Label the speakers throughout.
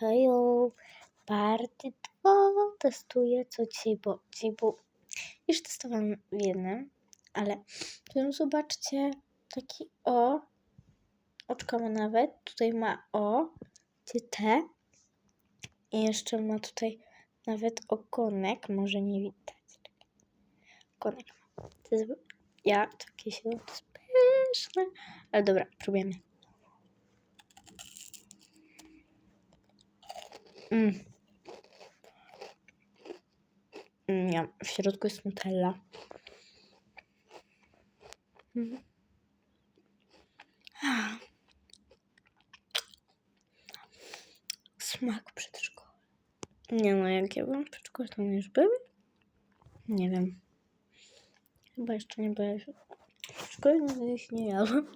Speaker 1: Hejo, party 2 testuję co dzisiaj, bo dzisiaj było, już testowałam w jednym, ale tu zobaczcie, taki O, oczko ma nawet, tutaj ma O, gdzie T i jeszcze ma tutaj nawet ogonek, może nie widać. Ogonek ma. To jest, ja, takie się to jest pyszne, ale dobra, próbujemy. Mm. Mm, Nie, w środku jest nutella. Mm. Ah. Smak przedszkola. Nie no, jak ja byłam w przedszkolu, to już były? Nie wiem. Chyba jeszcze nie byłem. W przedszkolu nigdy ich nie jadłam.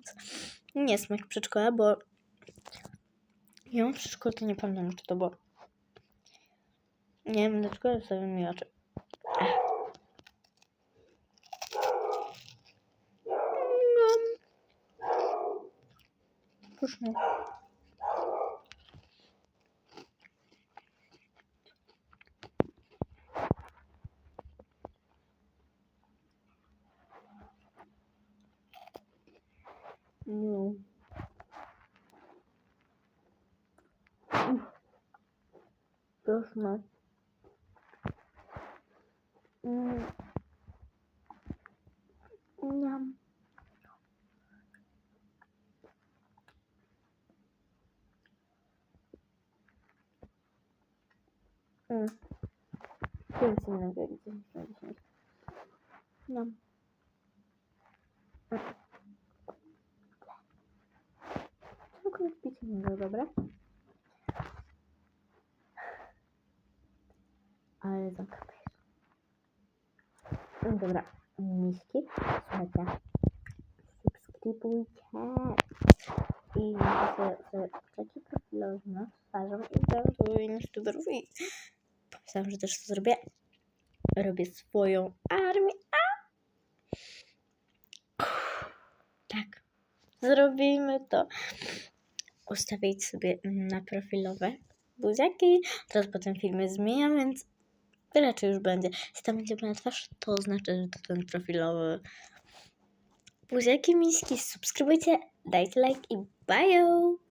Speaker 1: Nie smak przedszkola, bo ja mam przedszkolu, to nie pamiętam, czy to było. Nie wiem dlaczego, sobie mi oczy. No. Pyszne. Mm. Niam. Mm. Pięć innego jak 10 na 10. Niam. Mm. Dobra? Miski, słuchajcie, subskrybujcie i macie sobie taki profilowy z twarzą i tam tu innych youtuberów i pomyślałam, że też to zrobię. Robię swoją armię. A! Tak, zrobimy to. Ustawić sobie na profilowe buziaki. Teraz potem filmy zmieniam, więc raczej już będzie. Jeśli tam będzie moja twarz, to znaczy, że to ten profilowy. Buziaki miski, subskrybujcie, dajcie like i bye!